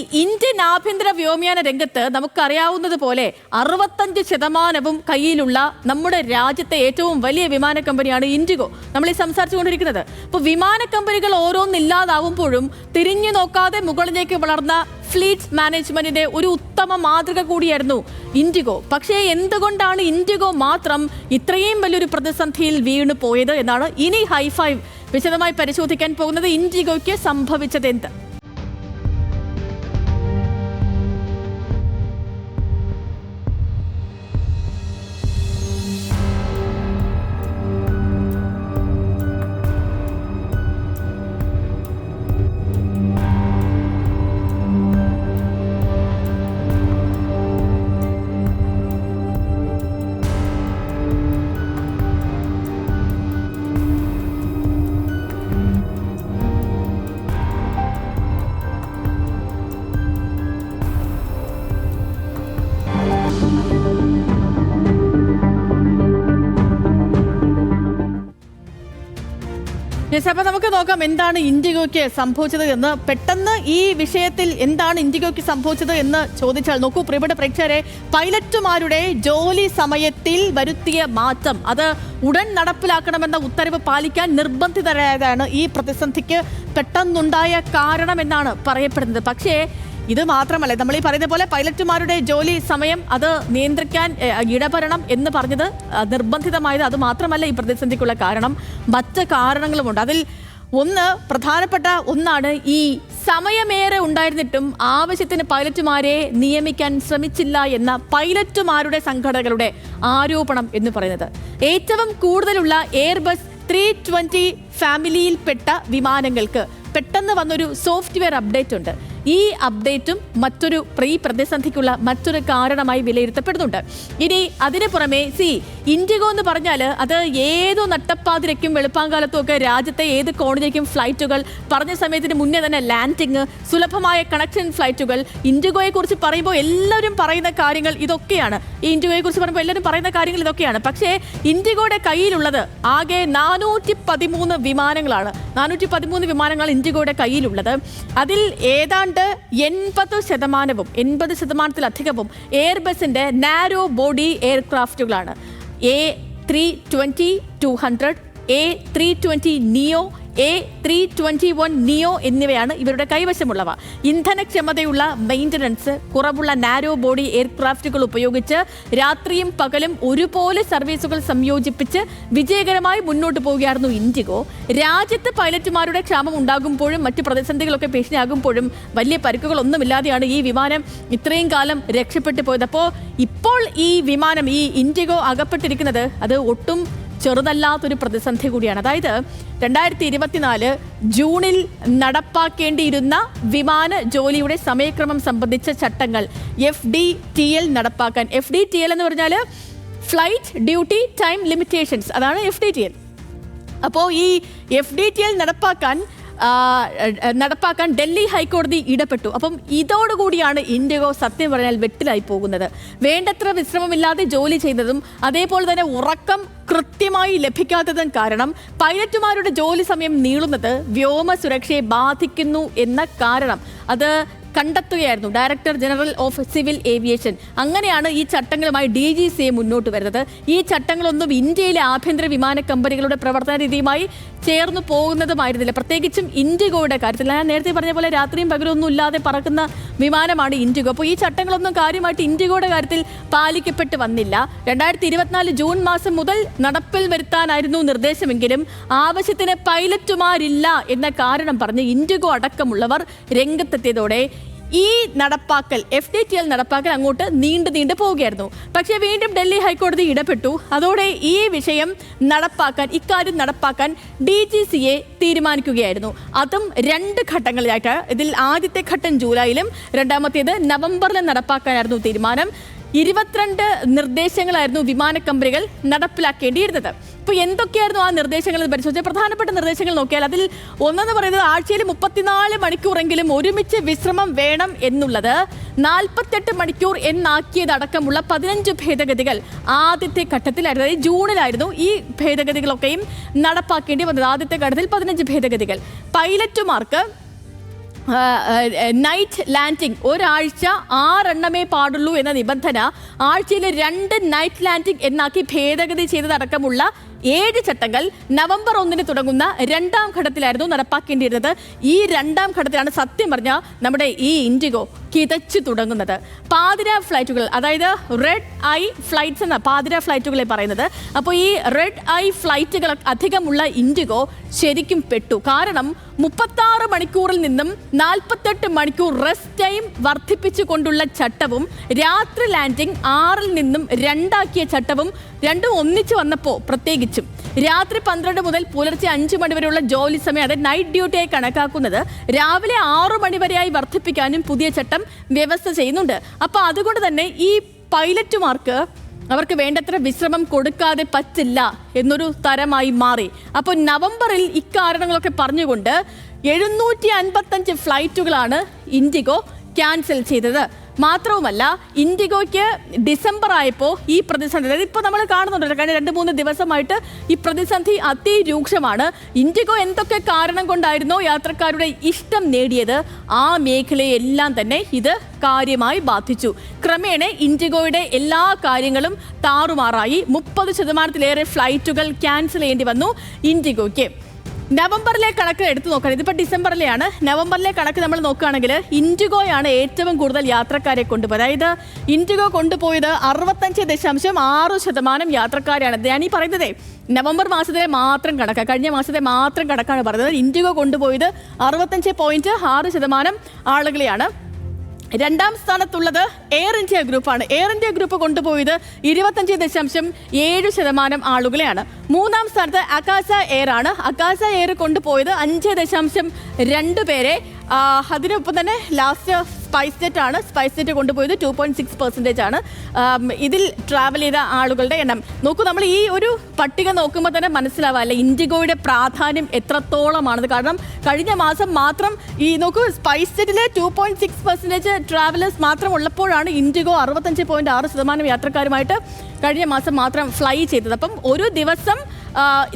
Indian ആഭ്യന്തര വ്യോമയാന രംഗത്ത് നമുക്കറിയാവുന്നത് പോലെ അറുപത്തഞ്ച് ശതമാനവും കയ്യിലുള്ള നമ്മുടെ രാജ്യത്തെ ഏറ്റവും വലിയ വിമാന കമ്പനിയാണ് ഇൻഡിഗോ. നമ്മൾ ഈ സംസാരിച്ചുകൊണ്ടിരിക്കുന്നത് അപ്പോൾ വിമാന കമ്പനികൾ ഓരോന്നില്ലാതാവുമ്പോഴും തിരിഞ്ഞു നോക്കാതെ മുകളിലേക്ക് വളർന്ന ഫ്ലീറ്റ് മാനേജ്മെന്റിന്റെ ഒരു ഉത്തമ മാതൃക കൂടിയായിരുന്നു ഇൻഡിഗോ. പക്ഷേ എന്തുകൊണ്ടാണ് ഇൻഡിഗോ മാത്രം ഇത്രയും വലിയൊരു പ്രതിസന്ധിയിൽ വീണു പോയത് എന്നാണ് ഇനി ഹൈഫൈവ് വിശദമായി പരിശോധിക്കാൻ പോകുന്നത് ഇൻഡിഗോയ്ക്ക് സംഭവിച്ചത് എന്ത്? യെസ് അപ്പൊ നമുക്ക് നോക്കാം എന്താണ് ഇൻഡിഗോയ്ക്ക് സംഭവിച്ചത് എന്ന്. പെട്ടെന്ന് ഈ വിഷയത്തിൽ എന്താണ് ഇൻഡിഗോയ്ക്ക് സംഭവിച്ചത് എന്ന് ചോദിച്ചാൽ നോക്കൂ. പ്രിയപ്പെട്ട പ്രേക്ഷകരെ പൈലറ്റുമാരുടെ ജോലി സമയത്തിൽ വരുത്തിയ മാറ്റം. അത് ഉടൻ നടപ്പിലാക്കണമെന്ന ഉത്തരവ് പാലിക്കാൻ നിർബന്ധിതരായതാണ് ഈ പ്രതിസന്ധിക്ക് പെട്ടെന്നുണ്ടായ കാരണമെന്നാണ് പറയപ്പെടുന്നത്. പക്ഷേ ഇത് മാത്രമല്ല നമ്മൾ ഈ പറയുന്ന പോലെ പൈലറ്റുമാരുടെ ജോലി സമയം അത് നിയന്ത്രിക്കാൻ ഇടപെടണം എന്ന് പറഞ്ഞത് നിർബന്ധിതമായത് അത് മാത്രമല്ല ഈ പ്രതിസന്ധിക്കുള്ള കാരണം. മറ്റ് കാരണങ്ങളുമുണ്ട്. അതിൽ ഒന്ന് പ്രധാനപ്പെട്ട ഒന്നാണ് ഈ സമയമേറെ ഉണ്ടായിരുന്നിട്ടും ആവശ്യത്തിന് പൈലറ്റുമാരെ നിയമിക്കാൻ ശ്രമിച്ചില്ല എന്ന പൈലറ്റുമാരുടെ സംഘടനകളുടെ ആരോപണം എന്ന് പറയുന്നത്. ഏറ്റവും കൂടുതലുള്ള എയർബസ് ത്രീ ട്വന്റി ഫാമിലിയിൽപ്പെട്ട വിമാനങ്ങൾക്ക് പെട്ടെന്ന് വന്നൊരു സോഫ്റ്റ്വെയർ അപ്ഡേറ്റ് ഉണ്ട്. ഈ അപ്ഡേറ്റും മറ്റൊരു പ്രീ പ്രതിസന്ധിക്കുള്ള മറ്റൊരു കാരണമായി വിലയിരുത്തപ്പെടുന്നുണ്ട്. ഇനി അതിന് പുറമെ സി ഇൻഡിഗോ എന്ന് പറഞ്ഞാൽ അത് ഏതോ നട്ടപ്പാതിരയ്ക്കും വെളുപ്പാങ്കാലത്തും ഒക്കെ രാജ്യത്തെ ഏത് കോണിലേക്കും ഫ്ലൈറ്റുകൾ പറഞ്ഞ സമയത്തിന് മുന്നേ തന്നെ ലാൻഡിങ് സുലഭമായ കണക്ഷൻ ഫ്ലൈറ്റുകൾ ഇൻഡിഗോയെ കുറിച്ച് പറയുമ്പോൾ എല്ലാവരും പറയുന്ന കാര്യങ്ങൾ ഇതൊക്കെയാണ്. ഈ ഇൻഡിഗോയെ കുറിച്ച് പറയുമ്പോൾ എല്ലാവരും പറയുന്ന കാര്യങ്ങൾ ഇതൊക്കെയാണ്. പക്ഷേ ഇൻഡിഗോയുടെ കയ്യിലുള്ളത് ആകെ നാനൂറ്റി പതിമൂന്ന് വിമാനങ്ങളാണ്. നാനൂറ്റി പതിമൂന്ന് വിമാനങ്ങളാണ് ഇൻഡിഗോയുടെ കയ്യിലുള്ളത്. അതിൽ ഏതാണ്ട് എൺപത് ശതമാനവും എൺപത് ശതമാനത്തിലധികവും എയർബസിന്റെ narrow body എയർക്രാഫ്റ്റുകളാണ് A three twenty two hundred A three twenty neo A three twenty one neo എന്നിവയാണ് ഇവരുടെ കൈവശമുള്ളവ. ഇന്ധനക്ഷമതയുള്ള മെയിന്റനൻസ് കുറവുള്ള നാരോ ബോഡി എയർക്രാഫ്റ്റുകൾ ഉപയോഗിച്ച് രാത്രിയും പകലും ഒരുപോലെ സർവീസുകൾ സംയോജിപ്പിച്ച് വിജയകരമായി മുന്നോട്ട് പോവുകയായിരുന്നു ഇൻഡിഗോ. രാജ്യത്ത് പൈലറ്റുമാരുടെ ക്ഷാമം ഉണ്ടാകുമ്പോഴും മറ്റ് പ്രതിസന്ധികളൊക്കെ ഭീഷണിയാകുമ്പോഴും വലിയ പരിക്കുകളൊന്നുമില്ലാതെയാണ് ഈ വിമാനം ഇത്രയും കാലം രക്ഷപ്പെട്ടു പോയത്. അപ്പോൾ ഇപ്പോൾ ഈ വിമാനം ഈ ഇൻഡിഗോ അകപ്പെട്ടിരിക്കുന്നത് അത് ഒട്ടും ചെറുതല്ലാത്തൊരു പ്രതിസന്ധി കൂടിയാണ്. അതായത് രണ്ടായിരത്തി ഇരുപത്തിനാല് ജൂണിൽ നടപ്പാക്കേണ്ടിയിരുന്ന വിമാന ജോലിയുടെ സമയക്രമം സംബന്ധിച്ച ചട്ടങ്ങൾ എഫ് ഡി ടി എൽ നടപ്പാക്കാൻ. എഫ് ഡി ടി എൽ എന്ന് പറഞ്ഞാൽ ഫ്ലൈറ്റ് ഡ്യൂട്ടി ടൈം ലിമിറ്റേഷൻസ്. അതാണ് എഫ് ഡി ടി എൽ. അപ്പോൾ ഈ എഫ് ഡി ടി എൽ നടപ്പാക്കാൻ നടപ്പാക്കാൻ ഡൽഹി ഹൈക്കോടതി ഇടപെട്ടു. അപ്പം ഇതോടുകൂടിയാണ് ഇൻഡിഗോ സത്യം പറഞ്ഞാൽ വെട്ടിലായി പോകുന്നത്. വേണ്ടത്ര വിശ്രമമില്ലാതെ ജോലി ചെയ്യുന്നതും അതേപോലെ തന്നെ ഉറക്കം കൃത്യമായി ലഭിക്കാത്തതും കാരണം പൈലറ്റുമാരുടെ ജോലി സമയം നീളുന്നത് വ്യോമ സുരക്ഷയെ ബാധിക്കുന്നു എന്ന കാരണം. അത് കണ്ടെത്തുകയായിരുന്നു. Director general of civil aviation അങ്ങനെയാണ് ഈ ചട്ടങ്ങളുമായി ഡി ജി സി മുന്നോട്ട് വരുന്നത്. ഈ ചട്ടങ്ങളൊന്നും ഇന്ത്യയിലെ ആഭ്യന്തര വിമാന കമ്പനികളുടെ പ്രവർത്തന രീതിയുമായി ചേർന്ന് പോകുന്നതുമായിരുന്നില്ല. പ്രത്യേകിച്ചും ഇൻഡിഗോയുടെ കാര്യത്തിൽ. ഞാൻ നേരത്തെ പറഞ്ഞ പോലെ രാത്രിയും പകലൊന്നും ഇല്ലാതെ പറക്കുന്ന വിമാനമാണ് ഇൻഡിഗോ. അപ്പോൾ ഈ ചട്ടങ്ങളൊന്നും കാര്യമായിട്ട് ഇൻഡിഗോയുടെ കാര്യത്തിൽ പാലിക്കപ്പെട്ട് വന്നില്ല. രണ്ടായിരത്തി ഇരുപത്തിനാല് ജൂൺ മാസം മുതൽ നടപ്പിൽ വരുത്താനായിരുന്നു നിർദ്ദേശമെങ്കിലും ആവശ്യത്തിന് പൈലറ്റുമാരില്ല എന്ന കാരണം പറഞ്ഞ് ഇൻഡിഗോ അടക്കമുള്ളവർ രംഗത്തെത്തിയതോടെ ഈ നടപ്പാക്കൽ എഫ് ഡി ടി എൽ നടപ്പാക്കൽ അങ്ങോട്ട് നീണ്ടു നീണ്ടു പോവുകയായിരുന്നു പക്ഷേ വീണ്ടും ഡൽഹി ഹൈക്കോടതി ഇടപെട്ടു. അതോടെ ഈ വിഷയം നടപ്പാക്കാൻ ഇക്കാര്യം നടപ്പാക്കാൻ ഡി ജി സി എ തീരുമാനിക്കുകയായിരുന്നു. അതും രണ്ട് ഘട്ടങ്ങളിലായിട്ട്. ഇതിൽ ആദ്യത്തെ ഘട്ടം ജൂലൈയിലും രണ്ടാമത്തേത് നവംബറിലും നടപ്പാക്കാനായിരുന്നു തീരുമാനം. ഇരുപത്തിരണ്ട് നിർദ്ദേശങ്ങളായിരുന്നു വിമാന കമ്പനികൾ നടപ്പിലാക്കേണ്ടിയിരുന്നത്. ഇപ്പോൾ എന്തൊക്കെയായിരുന്നു ആ നിർദ്ദേശങ്ങൾ പരിശോധിച്ചത് പ്രധാനപ്പെട്ട നിർദ്ദേശങ്ങൾ നോക്കിയാൽ അതിൽ ഒന്നെന്ന് പറയുന്നത് ആഴ്ചയിൽ മുപ്പത്തിനാല് മണിക്കൂറെങ്കിലും ഒരുമിച്ച് വിശ്രമം വേണം എന്നുള്ളത് നാൽപ്പത്തെട്ട് മണിക്കൂർ എന്നാക്കിയതടക്കമുള്ള പതിനഞ്ച് ഭേദഗതികൾ ആദ്യത്തെ ഘട്ടത്തിലായിരുന്നു. അതായത് ജൂണിലായിരുന്നു ഈ ഭേദഗതികളൊക്കെയും നടപ്പാക്കേണ്ടി വന്നത്. ആദ്യത്തെ ഘട്ടത്തിൽ പതിനഞ്ച് ഭേദഗതികൾ. പൈലറ്റുമാർക്ക് നൈറ്റ് ലാൻഡിംഗ് ഒരാഴ്ച ആറെണ്ണമേ പാടുള്ളൂ എന്ന നിബന്ധന ആഴ്ചയിൽ രണ്ട് നൈറ്റ് ലാൻഡിംഗ് എന്നാക്കി ഭേദഗതി ചെയ്തതടക്കമുള്ള ഏഴ് ചട്ടങ്ങൾ നവംബർ ഒന്നിന് തുടങ്ങുന്ന രണ്ടാം ഘട്ടത്തിലായിരുന്നു നടപ്പാക്കേണ്ടിയിരുന്നത്. ഈ രണ്ടാം ഘട്ടത്തിലാണ് സത്യം പറഞ്ഞ നമ്മുടെ ഈ ഇൻഡിഗോ കിതച്ചു തുടങ്ങുന്നത്. പാതിര ഫ്ലൈറ്റുകൾ അതായത് റെഡ് ഐ ഫ്ലൈറ്റ്സ് എന്ന പാതിര ഫ്ലൈറ്റുകളെ പറയുന്നത്. അപ്പോൾ ഈ റെഡ് ഐ ഫ്ലൈറ്റുകൾ അധികമുള്ള ഇൻഡിഗോ ശരിക്കും പെട്ടു. കാരണം മുപ്പത്താറ് മണിക്കൂറിൽ നിന്നും നാൽപ്പത്തെട്ട് മണിക്കൂർ റെസ്റ്റ് ടൈം വർദ്ധിപ്പിച്ചു കൊണ്ടുള്ള ചട്ടവും രാത്രി ലാൻഡിംഗ് ആറിൽ നിന്നും രണ്ടാക്കിയ ചട്ടവും രണ്ടും ഒന്നിച്ചു വന്നപ്പോൾ പ്രത്യേകിച്ചും. രാത്രി പന്ത്രണ്ട് മുതൽ പുലർച്ചെ അഞ്ച് മണി വരെയുള്ള ജോലി സമയം അതായത് നൈറ്റ് ഡ്യൂട്ടിയായി കണക്കാക്കുന്നത് രാവിലെ ആറു മണി വരെയായി വർദ്ധിപ്പിക്കാനും പുതിയ ചട്ടം വ്യവസ്ഥ ചെയ്യുന്നുണ്ട്. അപ്പോൾ അതുകൊണ്ട് തന്നെ ഈ പൈലറ്റുമാർക്ക് അവർക്ക് വേണ്ടത്ര വിശ്രമം കൊടുക്കാതെ പറ്റില്ല എന്നൊരു തരമായി മാറി. അപ്പോൾ നവംബറിൽ ഇക്കാരണങ്ങളൊക്കെ പറഞ്ഞുകൊണ്ട് എഴുന്നൂറ്റി അൻപത്തഞ്ച് ഫ്ലൈറ്റുകളാണ് ഇൻഡിഗോ ക്യാൻസൽ ചെയ്തത്. മാത്രവുമല്ല ഇൻഡിഗോയ്ക്ക് ഡിസംബർ ആയപ്പോൾ ഈ പ്രതിസന്ധി അതായത് ഇപ്പോൾ നമ്മൾ കാണുന്നുണ്ട് കഴിഞ്ഞ രണ്ട് മൂന്ന് ദിവസമായിട്ട് ഈ പ്രതിസന്ധി അതിരൂക്ഷമാണ്. ഇൻഡിഗോ എന്തൊക്കെ കാരണം കൊണ്ടായിരുന്നോ യാത്രക്കാരുടെ ഇഷ്ടം നേടിയത്? ആ മേഖലയെല്ലാം തന്നെ ഇത് കാര്യമായി ബാധിച്ചു. ക്രമേണ ഇൻഡിഗോയുടെ എല്ലാ കാര്യങ്ങളും താറുമാറായി. മുപ്പത് ശതമാനത്തിലേറെ ഫ്ലൈറ്റുകൾ ക്യാൻസൽ ചെയ്യേണ്ടി വന്നു ഇൻഡിഗോയ്ക്ക്. നവംബറിലെ കണക്ക് എടുത്തു നോക്കണം ഇതിപ്പോൾ ഡിസംബറിലെയാണ്. നവംബറിലെ കണക്ക് നമ്മൾ നോക്കുകയാണെങ്കിൽ ഇൻഡിഗോയാണ് ഏറ്റവും കൂടുതൽ യാത്രക്കാരെ കൊണ്ടുപോയത്. അതായത് ഇൻഡിഗോ കൊണ്ടുപോയത് അറുപത്തഞ്ച് ദശാംശം ആറ് ശതമാനം യാത്രക്കാരാണ് ഞാൻ ഈ പറയുന്നതേ നവംബർ മാസത്തിലെ മാത്രം കണക്ക് കഴിഞ്ഞ മാസത്തെ മാത്രം കണക്കാണ് പറയുന്നത്. ഇൻഡിഗോ കൊണ്ടുപോയത് അറുപത്തഞ്ച് പോയിന്റ് ആറ് ശതമാനം ആളുകളെയാണ്. രണ്ടാം സ്ഥാനത്തുള്ളത് എയർ ഇന്ത്യ ഗ്രൂപ്പാണ് എയർ ഇന്ത്യ ഗ്രൂപ്പ് കൊണ്ടുപോയത് ഇരുപത്തഞ്ച് ദശാംശം ഏഴ് ശതമാനം ആളുകളെയാണ്. മൂന്നാം സ്ഥാനത്ത് അക്കാസ എയർ ആണ്. അക്കാസ എയർ കൊണ്ടുപോയത് അഞ്ച് ദശാംശം രണ്ട് പേരെ. അതിനൊപ്പം തന്നെ ലാസ്റ്റ് സ്പൈസ് ജെറ്റ് ആണ്. സ്പൈസ് ജെറ്റ് കൊണ്ടുപോയത് ടു പോയിന്റ് സിക്സ് പെർസെന്റേജ് ആണ്. ഇതിൽ ട്രാവൽ ചെയ്ത ആളുകളുടെ എണ്ണം. നോക്കൂ നമ്മൾ ഈ ഒരു പട്ടിക നോക്കുമ്പോൾ തന്നെ മനസ്സിലാവുക അല്ലെ ഇൻഡിഗോയുടെ പ്രാധാന്യം എത്രത്തോളമാണത്. കാരണം കഴിഞ്ഞ മാസം മാത്രം ഈ നോക്കൂ സ്പൈസ് ജെറ്റിൽ two point six percentage travellers മാത്രം ഉള്ളപ്പോഴാണ് ഇൻഡിഗോ അറുപത്തഞ്ച് പോയിന്റ് ആറ് ശതമാനം യാത്രക്കാരുമായിട്ട് കഴിഞ്ഞ മാസം മാത്രം ഫ്ലൈ ചെയ്തത്. അപ്പം ഒരു ദിവസം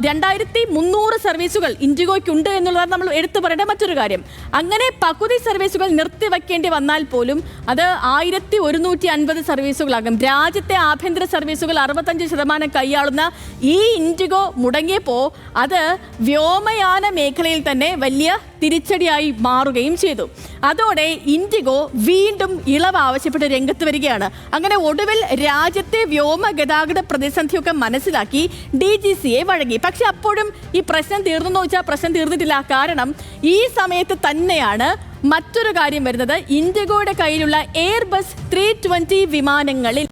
രണ്ടായിരത്തി മുന്നൂറ് സർവീസുകൾ ഇൻഡിഗോയ്ക്കുണ്ട് എന്നുള്ളതാണ് നമ്മൾ എടുത്തു പറയേണ്ട മറ്റൊരു കാര്യം. അങ്ങനെ പകുതി സർവീസുകൾ നിർത്തിവെക്കേണ്ടി വന്നാൽ പോലും അത് ആയിരത്തി ഒരുന്നൂറ്റി അൻപത് സർവീസുകളാകും. രാജ്യത്തെ ആഭ്യന്തര സർവീസുകൾ അറുപത്തഞ്ച് ശതമാനം കൈയാളുന്ന ഈ ഇൻഡിഗോ മുടങ്ങിയപ്പോൾ അത് വ്യോമയാന മേഖലയിൽ തന്നെ വലിയ തിരിച്ചടിയായി മാറുകയും ചെയ്തു. അതോടെ ഇൻഡിഗോ വീണ്ടും ഇളവ് ആവശ്യപ്പെട്ട് രംഗത്ത് വരികയാണ്. അങ്ങനെ ഒടുവിൽ രാജ്യത്തെ വ്യോമ ഗതാഗത പ്രതിസന്ധിയൊക്കെ മനസ്സിലാക്കി ഡി ജി സിയെ വഴങ്ങി. പക്ഷെ അപ്പോഴും ഈ പ്രശ്നം തീർന്നു എന്ന് വെച്ചാൽ പ്രശ്നം തീർന്നിട്ടില്ല. കാരണം ഈ സമയത്ത് തന്നെയാണ് മറ്റൊരു കാര്യം വരുന്നത് ഇൻഡിഗോയുടെ കയ്യിലുള്ള എയർബസ് ത്രീ ട്വന്റി വിമാനങ്ങളിൽ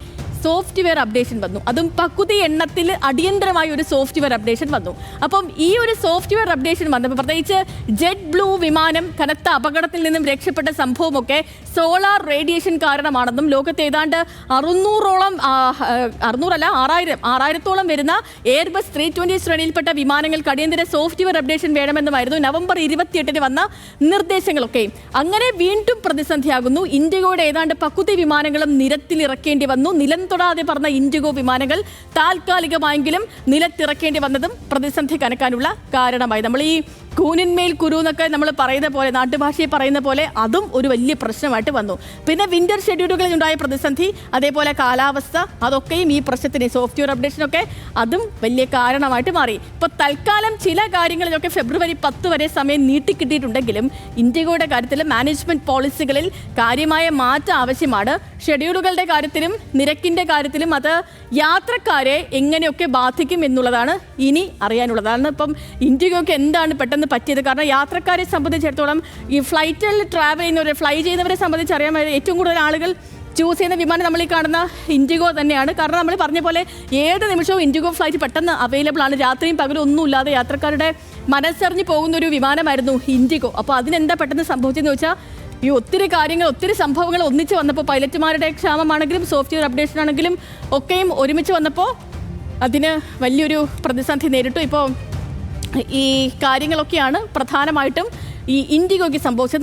സോഫ്റ്റ്വെയർ അപ്ഡേഷൻ വന്നു. അതും പകുതി എണ്ണത്തിൽ അടിയന്തരമായ ഒരു സോഫ്റ്റ്വെയർ അപ്ഡേഷൻ വന്നു. അപ്പം ഈ ഒരു സോഫ്റ്റ്വെയർ അപ്ഡേഷൻ വന്നപ്പോൾ പ്രത്യേകിച്ച് ജെറ്റ് ബ്ലൂ വിമാനം കനത്ത അപകടത്തിൽ നിന്നും രക്ഷപ്പെട്ട സംഭവമൊക്കെ സോളാർ റേഡിയേഷൻ കാരണമാണെന്നും ലോകത്ത് ഏതാണ്ട് അറുന്നൂറോളം അറുന്നൂറല്ല ആറായിരം ആറായിരത്തോളം വരുന്ന എയർബസ് ത്രീ ട്വന്റി ശ്രേണിയിൽപ്പെട്ട വിമാനങ്ങൾക്ക് അടിയന്തര സോഫ്റ്റ്വെയർ അപ്ഡേഷൻ വേണമെന്നുമായിരുന്നു നവംബർ ഇരുപത്തിയെട്ടിന് വന്ന നിർദ്ദേശങ്ങളൊക്കെ. അങ്ങനെ വീണ്ടും പ്രതിസന്ധിയാകുന്നു. ഇന്ത്യയുടെ ഏതാണ്ട് പകുതി വിമാനങ്ങളും നിരത്തിലിറക്കേണ്ടി വന്നു. നിലം തൊടാതെ പറഞ്ഞ ഇൻഡിഗോ വിമാനങ്ങൾ താൽക്കാലികമായെങ്കിലും നിലത്തിറക്കേണ്ടി വന്നതും പ്രതിസന്ധി കനക്കാനുള്ള കാരണമായി. നമ്മൾ ഈ കൂനിന്മേൽ കുരു എന്നൊക്കെ നമ്മൾ പറയുന്ന പോലെ നാട്ടുഭാഷയിൽ പറയുന്ന പോലെ അതും ഒരു വലിയ പ്രശ്നമായിട്ട് വന്നു. പിന്നെ വിന്റർ ഷെഡ്യൂളുകളിൽ ഉണ്ടായ പ്രതിസന്ധി അതേപോലെ കാലാവസ്ഥ അതൊക്കെയും ഈ പ്രശ്നത്തിന് സോഫ്റ്റ്വെയർ അപ്ഡേഷനൊക്കെ അതും വലിയ കാരണമായിട്ട് മാറി. ഇപ്പോൾ തൽക്കാലം ചില കാര്യങ്ങളിലൊക്കെ ഫെബ്രുവരി പത്ത് വരെ സമയം നീട്ടിക്കിട്ടിയിട്ടുണ്ടെങ്കിലും ഇന്ത്യയുടെ കാര്യത്തിൽ മാനേജ്മെന്റ് പോളിസികളിൽ കാര്യമായ മാറ്റം ആവശ്യമാണ്. ഷെഡ്യൂളുകളുടെ കാര്യത്തിലും നിരക്കിന്റെ കാര്യത്തിലും അത് യാത്രക്കാരെ എങ്ങനെയൊക്കെ ബാധിക്കും എന്നുള്ളതാണ് ഇനി അറിയാനുള്ളതാണ് ഇപ്പം ഇന്ത്യയ്ക്കൊക്കെ എന്താണ് പെട്ടെന്ന് പറ്റിയത്. കാരണം യാത്രക്കാരെ സംബന്ധിച്ചിടത്തോളം ഈ ഫ്ലൈറ്റിൽ ട്രാവൽ ചെയ്യുന്നവരെ ഫ്ലൈ ചെയ്യുന്നവരെ സംബന്ധിച്ച് അറിയാൻ ഏറ്റവും കൂടുതൽ ആളുകൾ ചൂസ് ചെയ്യുന്ന വിമാനം നമ്മൾ ഈ കാണുന്ന ഇൻഡിഗോ തന്നെയാണ്. കാരണം നമ്മൾ പറഞ്ഞ പോലെ ഏത് നിമിഷവും ഇൻഡിഗോ ഫ്ലൈറ്റ് പെട്ടെന്ന് അവൈലബിൾ ആണ്. രാത്രിയും പകലും ഒന്നുമില്ലാതെ യാത്രക്കാരുടെ മനസ്സറിഞ്ഞ് പോകുന്ന ഒരു വിമാനമായിരുന്നു ഇൻഡിഗോ അപ്പോൾ അതിനെന്താ പെട്ടെന്ന് സംഭവിച്ചതെന്ന് വെച്ചാൽ ഈ ഒത്തിരി കാര്യങ്ങൾ ഒത്തിരി സംഭവങ്ങൾ ഒന്നിച്ച് വന്നപ്പോൾ പൈലറ്റുമാരുടെ ക്ഷാമമാണെങ്കിലും സോഫ്റ്റ്വെയർ അപ്ഡേഷൻ ആണെങ്കിലും ഒക്കെയും ഒരുമിച്ച് വന്നപ്പോൾ അതിന് വലിയൊരു പ്രതിസന്ധി നേരിട്ടു. ഇപ്പോൾ ഈ കാര്യങ്ങളൊക്കെയാണ് പ്രധാനമായിട്ടും ഈ ഇൻഡിഗോയ്ക്ക് സംഭവിച്ചത്.